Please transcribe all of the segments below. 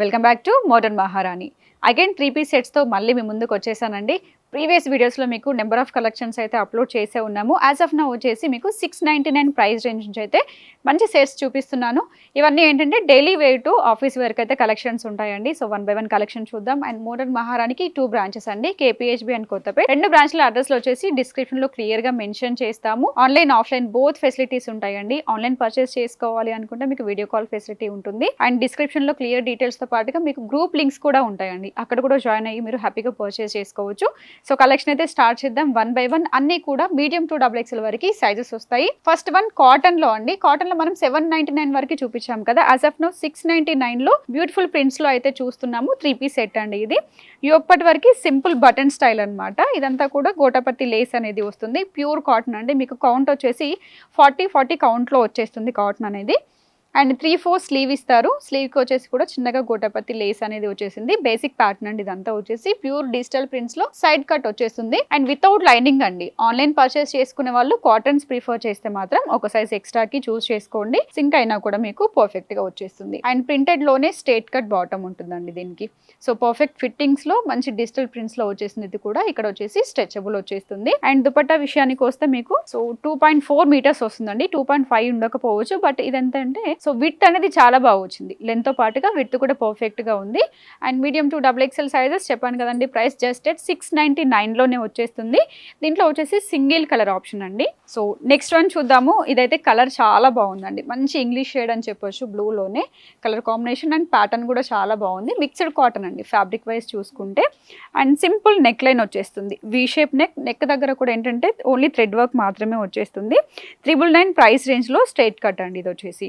Welcome back to modern Maharani. Again three piece సెట్స్తో మళ్ళీ మీ ముందుకు వచ్చేసానండి. ప్రీవియస్ వీడియోస్లో మీకు నెంబర్ ఆఫ్ కలెక్షన్స్ అయితే అప్లోడ్ చేసే ఉన్నాము. యాజ్ ఆఫ్ నా వచ్చేసి మీకు six ninety nine price range నుంచి అయితే మంచి సేల్స్ చూపిస్తున్నాను. ఇవన్నీ ఏంటంటే డైలీ వేర్ టు ఆఫీస్ వేర్కి అయితే కలెక్షన్స్ ఉంటాయండి. So one by one collection చూద్దాం. అండ్ మోడర్న్ మహారానికి టూ బ్రాంచెస్ అండి. కేపీహెచ్బి అండ్ కొత్తపేట రెండు బ్రాంచ్ల అడ్రస్లో వచ్చేసి డిస్క్రిప్షన్లో క్లియర్గా మెన్షన్ చేస్తాము. ఆన్లైన్ ఆఫ్లైన్ బోత్ ఫెసిలిటీస్ ఉంటాయండి. ఆన్లైన్ పర్చేస్ చేసుకోవాలి అనుకుంటే మీకు వీడియో కాల్ ఫెసిలిటీ ఉంటుంది. అండ్ డిస్క్రిప్షన్లో క్లియర్ డీటెయిల్స్తో పాటుగా మీకు గ్రూప్ లింక్స్ కూడా ఉంటాయండి. అక్కడ కూడా జాయిన్ అయ్యి మీరు హ్యాపీగా పర్చేస్ చేసుకోవచ్చు. సో కలెక్షన్ అయితే స్టార్ట్ చేద్దాం వన్ బై వన్. అన్ని కూడా మీడియం టు డబుల్ ఎక్స్ఎల్ వరకు సైజెస్ వస్తాయి. ఫస్ట్ వన్ కాటన్లో అండి. కాటన్లో మనం సెవెన్ నైన్టీ నైన్ వరకు చూపించాం కదా. As of now six ninety నైన్లో బ్యూటిఫుల్ ప్రింట్స్లో అయితే చూస్తున్నాము. త్రీ పీస్ సెట్ అండి ఇది. ఇప్పటి వరకు సింపుల్ బటన్ స్టైల్ అనమాట ఇదంతా కూడా గోటపత్తి లేస్ అనేది వస్తుంది. ప్యూర్ కాటన్ అండి. మీకు కౌంట్ వచ్చేసి ఫార్టీ ఫార్టీ కౌంట్లో వచ్చేస్తుంది కాటన్ అనేది. అండ్ త్రీ ఫోర్ స్లీవ్ ఇస్తారు. స్లీవ్కి వచ్చేసి కూడా చిన్నగా గోటపతి లేస్ అనేది వచ్చేసింది. బేసిక్ ప్యాటర్న్ అండి ఇదంతా వచ్చేసి ప్యూర్ డిజిటల్ ప్రింట్స్లో సైడ్ కట్ వచ్చేస్తుంది. అండ్ వితౌట్ లైనింగ్ అండి. ఆన్లైన్ పర్చేస్ చేసుకునే వాళ్ళు కాటన్స్ ప్రిఫర్ చేస్తే మాత్రం ఒక సైజ్ ఎక్స్ట్రాకి చూస్ చేసుకోండి. సింక్ అయినా కూడా మీకు పర్ఫెక్ట్గా వచ్చేస్తుంది. అండ్ ప్రింటెడ్లోనే స్ట్రేట్ కట్ బాటమ్ ఉంటుందండి దీనికి. సో పర్ఫెక్ట్ ఫిట్టింగ్స్లో మంచి డిజిటల్ ప్రింట్స్లో వచ్చేసింది ఇది కూడా ఇక్కడ వచ్చేసి స్ట్రెచబుల్ వచ్చేస్తుంది. అండ్ దుపట్టా విషయానికి వస్తే మీకు so two point four metres వస్తుందండి. టూ పాయింట్ ఫైవ్ ఉండకపోవచ్చు. బట్ ఇదంతా అంటే సో విత్ అనేది చాలా బాగా వచ్చింది. లెంత్తో పాటుగా విత్ కూడా పర్ఫెక్ట్గా ఉంది. And medium to double XL sizes చెప్పాను కదండి price just at six ninety నైన్లోనే వచ్చేస్తుంది. దీంట్లో వచ్చేసి సింగిల్ కలర్ ఆప్షన్ అండి. సో నెక్స్ట్ వన్ చూద్దాము. ఇదైతే కలర్ చాలా బాగుందండి. మంచి ఇంగ్లీష్ షేడ్ అని చెప్పొచ్చు బ్లూలోనే కలర్ కాంబినేషన్ అండ్ ప్యాటర్న్ కూడా చాలా బాగుంది. మిక్స్డ్ కాటన్ అండి ఫ్యాబ్రిక్ వైజ్ చూసుకుంటే. అండ్ సింపుల్ నెక్ లైన్ వచ్చేస్తుంది. వీ షేప్ నెక్ నెక్ దగ్గర కూడా ఏంటంటే ఓన్లీ థ్రెడ్ వర్క్ మాత్రమే వచ్చేస్తుంది. త్రిబుల్ నైన్ ప్రైస్ రేంజ్లో స్ట్రైట్ కట్ అండి ఇది వచ్చేసి.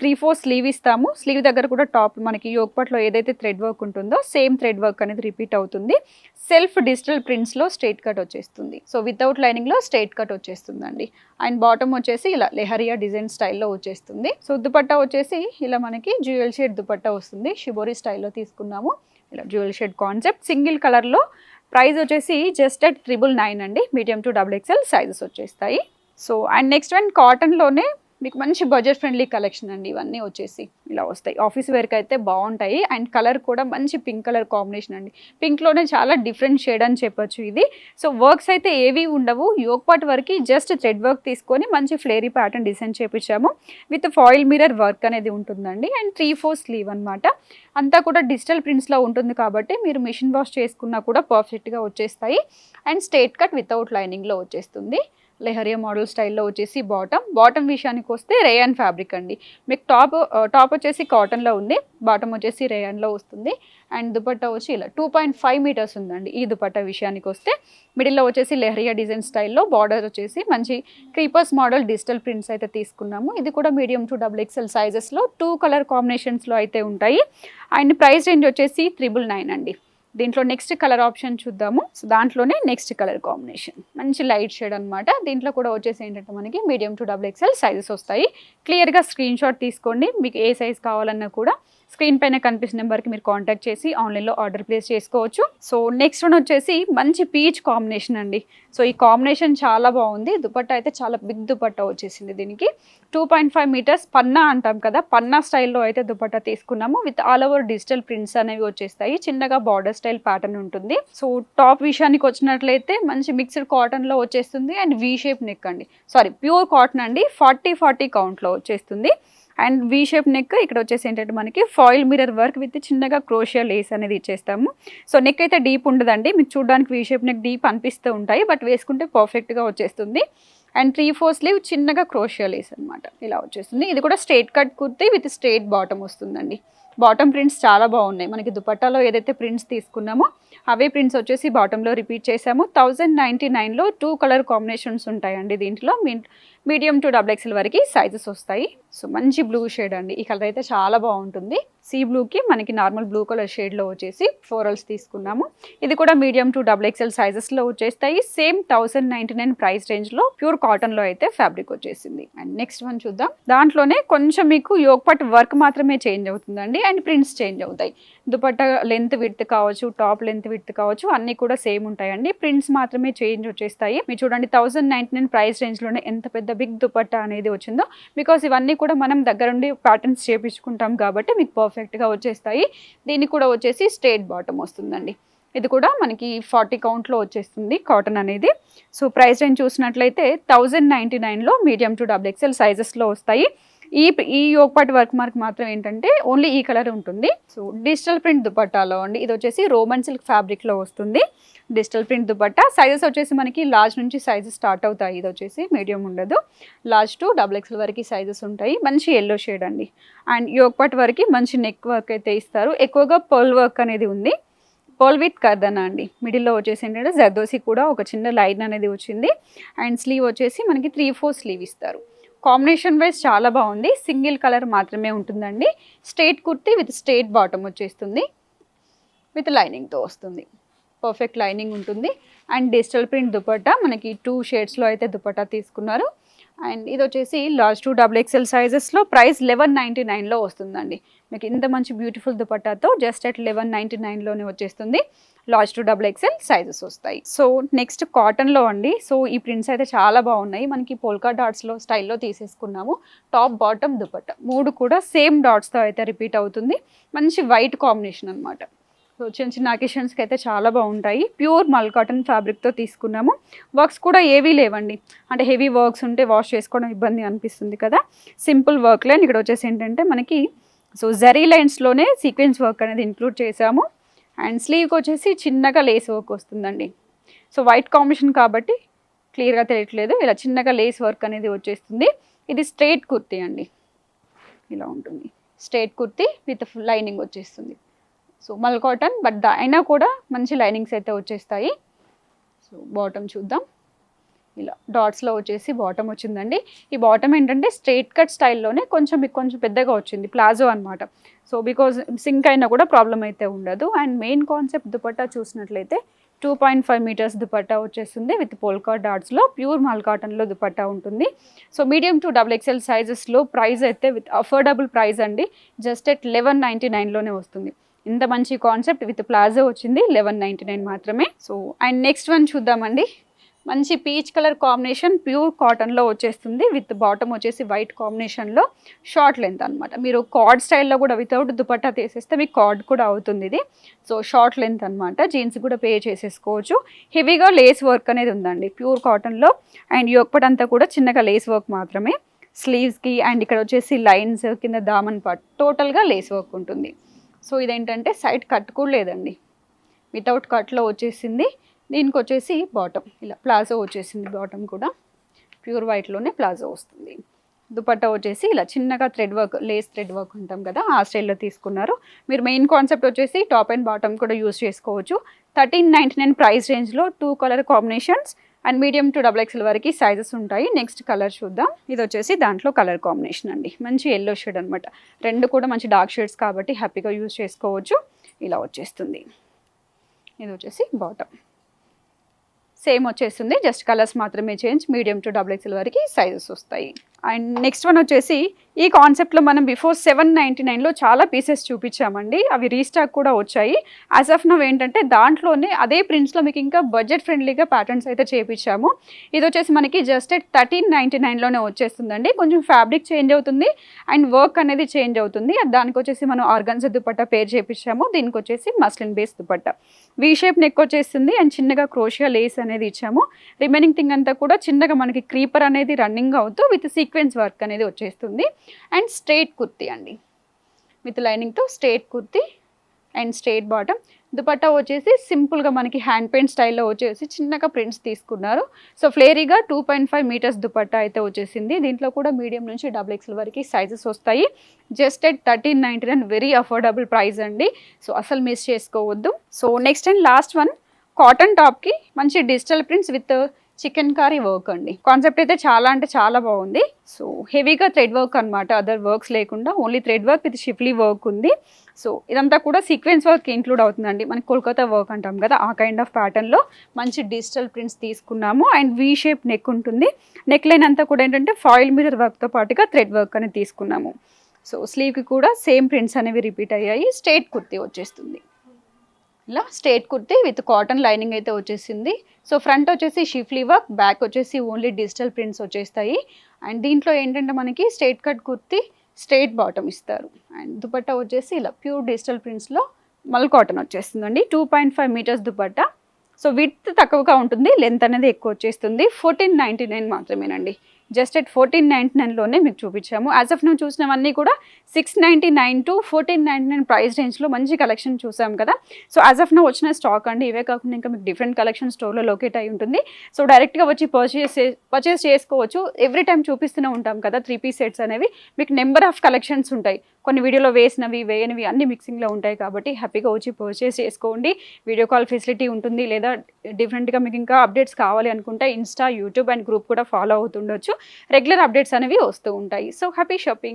త్రీ ఫోర్ స్లీవ్ ఇస్తాము. స్లీవ్ దగ్గర కూడా టాప్ మనకి యోగపట్లో ఏదైతే థ్రెడ్ వర్క్ ఉంటుందో సేమ్ థ్రెడ్ వర్క్ అనేది రిపీట్ అవుతుంది. సెల్ఫ్ డిజిటల్ ప్రింట్స్లో స్ట్రైట్ కట్ వచ్చేస్తుంది. సో వితౌట్ లైనింగ్లో స్ట్రైట్ కట్ వచ్చేస్తుందండి. అండ్ బాటమ్ వచ్చేసి ఇలా లెహరియా డిజైన్ స్టైల్లో వచ్చేస్తుంది. సో దుపట్టా వచ్చేసి ఇలా మనకి జ్యువెల్ షేడ్ దుపట్టా వస్తుంది. షిబోరి స్టైల్లో తీసుకున్నాము. ఇలా జ్యువెల్ షేడ్ కాన్సెప్ట్ సింగిల్ కలర్లో ప్రైస్ వచ్చేసి జస్ట్ అట్ ట్రిబుల్ నైన్ అండి. Medium to double XL sizes వచ్చేస్తాయి. సో అండ్ నెక్స్ట్ వన్ కాటన్లోనే మీకు మంచి బడ్జెట్ ఫ్రెండ్లీ కలెక్షన్ అండి. ఇవన్నీ వచ్చేసి ఇలా వస్తాయి. ఆఫీస్ వేర్కి అయితే బాగుంటాయి. అండ్ కలర్ కూడా మంచి పింక్ కలర్ కాంబినేషన్ అండి. పింక్లోనే చాలా డిఫరెంట్ షేడ్ అని చెప్పొచ్చు ఇది. సో వర్క్స్ అయితే ఏవి ఉండవు. యోగపాట్ వరకు జస్ట్ థ్రెడ్ వర్క్ తీసుకొని మంచి ఫ్లేరీ ప్యాటర్న్ డిజైన్ చేపించాము. విత్ ఫాయిల్ మిరర్ వర్క్ అనేది ఉంటుందండి. అండ్ త్రీ ఫోర్ స్లీవ్ అనమాట అంతా కూడా డిజిటల్ ప్రింట్స్లో ఉంటుంది కాబట్టి మీరు మిషన్ వాష్ చేసుకున్నా కూడా పర్ఫెక్ట్గా వచ్చేస్తాయి. అండ్ స్టేట్ కట్ వితౌట్ లైనింగ్లో వచ్చేస్తుంది. లెహరియా మోడల్ స్టైల్లో వచ్చేసి బాటమ్. బాటమ్ విషయానికి వస్తే రేయాన్ ఫ్యాబ్రిక్ అండి. మీకు టాప్ టాప్ వచ్చేసి కాటన్లో ఉంది. బాటమ్ వచ్చేసి రేయాన్లో వస్తుంది. అండ్ దుపట్టా వచ్చి ఇలా టూ పాయింట్ ఫైవ్ మీటర్స్ ఉందండి ఈ దుపట్టా విషయానికి వస్తే. మిడిల్లో వచ్చేసి లెహరియా డిజైన్ స్టైల్లో బార్డర్ వచ్చేసి మంచి క్రీపర్స్ మోడల్ డిజిటల్ ప్రింట్స్ అయితే తీసుకున్నాము. ఇది కూడా మీడియం టు డబుల్ ఎక్స్ఎల్ సైజెస్లో టూ కలర్ కాంబినేషన్స్లో అయితే ఉంటాయి. అండ్ ప్రైస్ రేంజ్ వచ్చేసి త్రిబుల్ నైన్ అండి. దీంట్లో నెక్స్ట్ కలర్ ఆప్షన్ చూద్దాము. సో దాంట్లోనే నెక్స్ట్ కలర్ కాంబినేషన్ మంచి లైట్ షేడ్ అనమాట దీంట్లో కూడా వచ్చేసి ఏంటంటే మనకి medium to double XL sizes వస్తాయి. క్లియర్గా స్క్రీన్ షాట్ తీసుకోండి. మీకు ఏ సైజ్ కావాలన్నా కూడా స్క్రీన్ పైన కనిపిస్తున్న నెంబర్కి మీరు కాంటాక్ట్ చేసి ఆన్లైన్లో ఆర్డర్ ప్లేస్ చేసుకోవచ్చు. సో నెక్స్ట్ వన్ వచ్చేసి మంచి పీచ్ కాంబినేషన్ అండి. సో ఈ కాంబినేషన్ చాలా బాగుంది. దుపట్టా అయితే చాలా బిగ్ దుపట్టా వచ్చేసింది దీనికి. టూ పాయింట్ ఫైవ్ మీటర్స్ పన్నా అంటాం కదా పన్నా స్టైల్లో అయితే దుపట్టా తీసుకున్నాము. With all over digital prints అనేవి వచ్చేస్తాయి. చిన్నగా బార్డర్ స్టైల్ ప్యాటర్న్ ఉంటుంది. సో టాప్ విషయానికి వచ్చినట్లయితే మంచి మిక్స్డ్ కాటన్లో వచ్చేస్తుంది. అండ్ వీ షేప్ నెక్ అండి. సారీ ప్యూర్ కాటన్ అండి. ఫార్టీ ఫార్టీ కౌంట్లో వచ్చేస్తుంది. అండ్ వీ షేప్ నెక్ ఇక్కడ వచ్చేసి ఏంటంటే మనకి ఫాయిల్ మిరర్ వర్క్ విత్ చిన్నగా క్రోషియా లేస్ అనేది ఇచ్చేస్తాము. సో నెక్ అయితే డీప్ ఉండదండి. మీకు చూడడానికి వీ షేప్ నెక్ డీప్ అనిపిస్తూ ఉంటాయి. బట్ వేసుకుంటే పర్ఫెక్ట్గా వచ్చేస్తుంది. అండ్ త్రీ ఫోర్ స్లీవ్ చిన్నగా క్రోషియా లేస్ అనమాట ఇలా వచ్చేస్తుంది. ఇది కూడా straight cut kurti with straight bottom వస్తుందండి. బాటమ్ ప్రింట్స్ చాలా బాగున్నాయి. మనకి దుపట్టాలో ఏదైతే ప్రింట్స్ తీసుకున్నామో అవే ప్రింట్స్ వచ్చేసి బాటంలో రిపీట్ చేసాము. థౌజండ్ నైంటీ నైన్లో టూ కలర్ కాంబినేషన్స్ ఉంటాయండి దీంట్లో. మీ మీడియం టు డబుల్ ఎక్స్ఎల్ వరకు సైజెస్ వస్తాయి. సో మంచి బ్లూ షేడ్ అండి. ఈ కలర్ అయితే చాలా బాగుంటుంది. సీ బ్లూకి మనకి నార్మల్ బ్లూ కలర్ షేడ్లో వచ్చేసి ఫ్లోరల్స్ తీసుకున్నాము. ఇది కూడా మీడియం టు డబుల్ ఎక్స్ఎల్ సైజెస్లో వచ్చేస్తాయి. Same thousand ninety nine price రేంజ్లో ప్యూర్ కాటన్లో అయితే ఫ్యాబ్రిక్ వచ్చేసింది. అండ్ నెక్స్ట్ వన్ చూద్దాం. దాంట్లోనే కొంచెం మీకు యోగపట్ వర్క్ మాత్రమే చేంజ్ అవుతుందండి. అండ్ ప్రింట్స్ చేంజ్ అవుతాయి. దుపట్ట లెంత్ విడ్త్ కావచ్చు టాప్ లెంత్ విడ్త్ కావచ్చు అన్నీ కూడా సేమ్ ఉంటాయండి. ప్రింట్స్ మాత్రమే చేంజ్ వచ్చేస్తాయి. మీరు చూడండి థౌసండ్ నైన్టీ నైన్ ప్రైస్ రేంజ్లోనే ఎంత పెద్ద బిగ్ దుపట్టా అనేది వచ్చిందో బికాస్ ఇవన్నీ కూడా మనం దగ్గరుండి ప్యాటర్న్స్ చేపించుకుంటాం కాబట్టి మీకు పర్ఫెక్ట్గా వచ్చేస్తాయి. దీనికి కూడా వచ్చేసి స్ట్రేట్ బాటమ్ వస్తుందండి. ఇది కూడా మనకి ఫార్టీ కౌంట్లో వచ్చేస్తుంది కాటన్ అనేది. సో ప్రైస్ రేంజ్ చూసినట్లయితే థౌజండ్ నైంటీ నైన్లో మీడియం టు డబుల్ ఎక్సెల్ సైజెస్లో వస్తాయి. ఈ ఈ యోగపాటి వర్క్ మార్క్ మాత్రం ఏంటంటే ఓన్లీ ఈ కలర్ ఉంటుంది. సో డిజిటల్ ప్రింట్ దుపట్టాలో అండి. ఇది వచ్చేసి రోమన్ సిల్క్ ఫ్యాబ్రిక్లో వస్తుంది. Digital print dupatta. సైజెస్ వచ్చేసి మనకి లార్జ్ నుంచి సైజెస్ స్టార్ట్ అవుతాయి. ఇది వచ్చేసి మీడియం ఉండదు. లార్జ్ టు డబుల్ ఎక్స్ఎల్ వరకు సైజెస్ ఉంటాయి. మంచి ఎల్లో షేడ్ అండి. అండ్ యోగపాటి వరకు మంచి నెక్ వర్క్ అయితే ఇస్తారు. ఎక్కువగా పర్ల్ వర్క్ అనేది ఉంది. పర్ల్ విత్ కర్దనా అండి. మిడిల్లో వచ్చేసి ఏంటంటే జర్దోసి కూడా ఒక చిన్న లైన్ అనేది వచ్చింది. అండ్ స్లీవ్ వచ్చేసి మనకి త్రీ ఫోర్ స్లీవ్ ఇస్తారు. కాంబినేషన్ వైజ్ చాలా బాగుంది. సింగిల్ కలర్ మాత్రమే ఉంటుందండి. Straight kurti with straight bottom వచ్చేస్తుంది. విత్ లైనింగ్తో వస్తుంది. పర్ఫెక్ట్ లైనింగ్ ఉంటుంది. అండ్ డిజిటల్ ప్రింట్ దుపట్టా మనకి టూ షేడ్స్లో అయితే దుపట్టా తీసుకున్నారు. అండ్ ఇది వచ్చేసి లార్జ్ టూ డబుల్ ఎక్స్ఎల్ సైజెస్లో ప్రైస్ లెవెన్ నైంటీ నైన్లో వస్తుందండి. మీకు ఇంత మంచి బ్యూటిఫుల్ దుపట్టాతో జస్ట్ అట్ లెవెన్ నైంటీ నైన్లోనే వచ్చేస్తుంది. Large to double XL sizes వస్తాయి. సో నెక్స్ట్ కాటన్లో అండి. సో ఈ ప్రింట్స్ అయితే చాలా బాగున్నాయి. మనకి పోల్కా డాట్స్లో స్టైల్లో తీసేసుకున్నాము. Top bottom dupatta. మూడు కూడా సేమ్ డాట్స్తో అయితే రిపీట్ అవుతుంది. మంచి వైట్ కాంబినేషన్ అనమాట సో చిన్న చిన్న అకేషన్స్కి అయితే చాలా బాగుంటాయి. ప్యూర్ మల్ కాటన్ ఫ్యాబ్రిక్తో తీసుకున్నాము. వర్క్స్ కూడా ఏవీ లేవండి. అంటే హెవీ వర్క్స్ ఉంటే వాష్ చేసుకోవడం ఇబ్బంది అనిపిస్తుంది కదా. Simple work line. ఇక్కడ వచ్చేసి ఏంటంటే మనకి సో జరీ లైన్స్లోనే సీక్వెన్స్ వర్క్ అనేది ఇంక్లూడ్ చేసాము అండ్ స్లీవ్కి వచ్చేసి చిన్నగా లేస్ వర్క్ వస్తుందండి. సో వైట్ కాంబినేషన్ కాబట్టి క్లియర్గా తెలియట్లేదు. ఇలా చిన్నగా లేస్ వర్క్ అనేది వచ్చేస్తుంది. ఇది స్ట్రైట్ కుర్తీ అండి. ఇలా ఉంటుంది. స్ట్రైట్ కుర్తీ విత్ లైనింగ్ వచ్చేస్తుంది. సో మల్ కాటన్ బట్ అయినా కూడా మంచి లైనింగ్స్ అయితే వచ్చేస్తాయి. సో బాటమ్ చూద్దాం. ఇలా డాట్స్లో వచ్చేసి బాటమ్ వచ్చిందండి. ఈ బాటమ్ ఏంటంటే స్ట్రైట్ కట్ స్టైల్లోనే కొంచెం మీకు కొంచెం పెద్దగా వచ్చింది ప్లాజో అనమాట సో బికాజ్ సింక్ అయినా కూడా ప్రాబ్లం అయితే ఉండదు. అండ్ మెయిన్ కాన్సెప్ట్ దుపట్టా చూసినట్లయితే two point five metres dupatta వచ్చేస్తుంది విత్ పోల్కా డాట్స్లో ప్యూర్ మాల్ కాటన్లో దుపట్టా ఉంటుంది. So medium to double XL సైజెస్లో price అయితే విత్ అఫోర్డబుల్ ప్రైస్ అండి. జస్ట్ ఎట్ లెవెన్ నైంటీ నైన్లోనే వస్తుంది. ఇంత మంచి కాన్సెప్ట్ విత్ ప్లాజో వచ్చింది లెవెన్ నైంటీ నైన్ మాత్రమే. సో అండ్ నెక్స్ట్ వన్ చూద్దామండి. మంచి పీచ్ కలర్ కాంబినేషన్ ప్యూర్ కాటన్లో వచ్చేస్తుంది. విత్ బాటమ్ వచ్చేసి వైట్ కాంబినేషన్లో షార్ట్ లెంత్ అనమాట మీరు కార్డ్ స్టైల్లో కూడా వితౌట్ దుపట్టా తీసేస్తే మీకు కార్డ్ కూడా అవుతుంది ఇది. సో షార్ట్ లెంత్ అనమాట జీన్స్ కూడా పే చేసేసుకోవచ్చు. హెవీగా లేస్ వర్క్ అనేది ఉందండి. ప్యూర్ కాటన్లో అండ్ అంతా కూడా చిన్నగా లేస్ వర్క్ మాత్రమే. స్లీవ్స్కి అండ్ ఇక్కడ వచ్చేసి లైన్స్ కింద దామన్ పార్ట్ టోటల్గా లేస్ వర్క్ ఉంటుంది. సో ఇదేంటంటే సైడ్ కట్ కూడా లేదండి. వితౌట్ కట్లో వచ్చేసింది. దీనికి వచ్చేసి బాటమ్ ఇలా ప్లాజో వచ్చేసింది బాటమ్ కూడా. ప్యూర్ వైట్లోనే ప్లాజో వస్తుంది. దుపట్టా వచ్చేసి ఇలా చిన్నగా thread work lace thread work ఉంటాం కదా ఆ స్టైల్లో తీసుకున్నారు. మీరు మెయిన్ కాన్సెప్ట్ వచ్చేసి టాప్ అండ్ బాటమ్ కూడా యూస్ చేసుకోవచ్చు. థర్టీన్ నైంటీ నైన్ ప్రైస్ రేంజ్లో two colour combinations and medium to double XL వరకు సైజెస్ ఉంటాయి. నెక్స్ట్ కలర్ చూద్దాం. ఇది వచ్చేసి దాంట్లో కలర్ కాంబినేషన్ అండి. మంచి ఎల్లో షేడ్ అనమాట రెండు కూడా మంచి డార్క్ షేడ్స్ కాబట్టి హ్యాపీగా యూజ్ చేసుకోవచ్చు. ఇలా వచ్చేస్తుంది. ఇది వచ్చేసి బాటమ్ సేమ్ వచ్చేసింది జస్ట్ కలర్స్ మాత్రమే change. Medium to double XL వరకు సైజెస్ వస్తాయి. అండ్ నెక్స్ట్ వన్ వచ్చేసి ఈ కాన్సెప్ట్లో మనం బిఫోర్ సెవెన్ నైంటీ నైన్లో చాలా పీసెస్ చూపించామండి. అవి రీస్టాక్ కూడా వచ్చాయి. యాజ్ ఆఫ్ నవ్ ఏంటంటే దాంట్లోనే అదే ప్రింట్స్లో మీకు ఇంకా బడ్జెట్ ఫ్రెండ్లీగా ప్యాటర్న్స్ అయితే చేపించాము. ఇది వచ్చేసి మనకి జస్ట్ ఎట్ థర్టీన్ నైంటీ నైన్లోనే వచ్చేస్తుందండి. కొంచెం ఫ్యాబ్రిక్ చేంజ్ అవుతుంది అండ్ వర్క్ అనేది చేంజ్ అవుతుంది. దానికి వచ్చేసి మనం ఆర్గన్స్ దుపట్టా పేర్ చేపించాము. దీనికి వచ్చేసి muslin base dupatta. V shape neck వచ్చేసింది అండ్ చిన్నగా క్రోషియా లేస్ అనేది ఇచ్చాము. రిమైనింగ్ థింగ్ అంతా కూడా చిన్నగా మనకి క్రీపర్ అనేది రన్నింగ్ అవుతూ విత్ సీక్వెన్స్ వర్క్ అనేది వచ్చేస్తుంది. అండ్ స్ట్రేట్ కుర్తీ అండి. With లైనింగ్తో straight kurti and straight bottom. Dupatta వచ్చేసి సింపుల్గా మనకి హ్యాండ్ పెయింట్ స్టైల్లో వచ్చేసి చిన్నగా ప్రింట్స్ తీసుకున్నారు. So ఫ్లేరీగా two point five metres dupatta అయితే వచ్చేసింది. దీంట్లో కూడా మీడియం నుంచి డబుల్ ఎక్స్ఎల్ వరకు సైజెస్ వస్తాయి. Just at thirteen ninety nine very affordable price అండి. సో అసలు మిస్ చేసుకోవద్దు. So next and last one cotton టాప్కి మంచి digital prints with chikankari work అండి. కాన్సెప్ట్ అయితే చాలా అంటే చాలా బాగుంది. సో హెవీగా థ్రెడ్ వర్క్ అనమాట అదర్ వర్క్స్ లేకుండా only thread work with schiffli work ఉంది. సో ఇదంతా కూడా సీక్వెన్స్ వర్క్ ఇంక్లూడ్ అవుతుందండి. మనకి కోల్కతా వర్క్ అంటాం కదా ఆ కైండ్ ఆఫ్ ప్యాటర్న్లో మంచి డిజిటల్ ప్రింట్స్ తీసుకున్నాము. అండ్ వీ షేప్ నెక్ ఉంటుంది. నెక్ లైన్ అంతా కూడా ఏంటంటే ఫాయిల్ మిరర్ వర్క్తో పాటుగా థ్రెడ్ వర్క్ అనేది తీసుకున్నాము. సో స్లీవ్కి కూడా సేమ్ ప్రింట్స్ అనేవి రిపీట్ అయ్యాయి. స్ట్రేట్ కుర్తీ వచ్చేస్తుంది. ఇలా straight kurti with cotton lining అయితే వచ్చేసింది. సో ఫ్రంట్ వచ్చేసి షిఫ్లీ వర్క్ బ్యాక్ వచ్చేసి ఓన్లీ డిజిటల్ ప్రింట్స్ వచ్చేస్తాయి. అండ్ దీంట్లో ఏంటంటే మనకి straight cut kurti straight bottom ఇస్తారు. అండ్ దుపట్టా వచ్చేసి ఇలా ప్యూర్ డిజిటల్ ప్రింట్స్లో మల్ కాటన్ వచ్చేస్తుందండి. Two point five metres dupatta. So with తక్కువగా ఉంటుంది లెంత్ అనేది ఎక్కువ వచ్చేస్తుంది. ఫోర్టీన్ నైంటీ నైన్ మాత్రమేనండి. జస్ట్ ఎట్ ఫోర్టీన్ నైంటీ నైన్లోనే మీకు చూపించాము. యాజ్ ఆఫ్ నువ్వు చూసినవన్నీ కూడా six ninety nine to fourteen ninety nine price రేంజ్లో మంచి కలెక్షన్ చూసాం కదా. సో యాజ్ ఆఫ్ నువ్వు వచ్చిన స్టాక్ అండి ఇవే కాకుండా ఇంకా మీకు డిఫరెంట్ కలెక్షన్ స్టోర్లో లొకేట్ అయి ఉంటుంది. సో డైరెక్ట్గా వచ్చి పర్చేస్ పర్చేస్ చేసుకోవచ్చు. ఎవ్రీ టైం చూపిస్తూనే ఉంటాం కదా త్రీ పీస్ సెట్స్ అనేవి. మీకు నెంబర్ ఆఫ్ కలెక్షన్స్ ఉంటాయి. కొన్ని వీడియోలో వేసినవి వేయనివి అన్ని మిక్సింగ్లో ఉంటాయి కాబట్టి హ్యాపీగా వచ్చి పర్చేస్ చేసుకోండి. వీడియో కాల్ ఫెసిలిటీ ఉంటుంది లేదా డిఫరెంట్గా మీకు ఇంకా అప్డేట్స్ కావాలి అనుకుంటే ఇన్స్టా యూట్యూబ్ అండ్ గ్రూప్ కూడా ఫాలో అవుతుండొచ్చు. రెగ్యులర్ అప్డేట్స్ అనేవి వస్తూ ఉంటాయి. So happy shopping!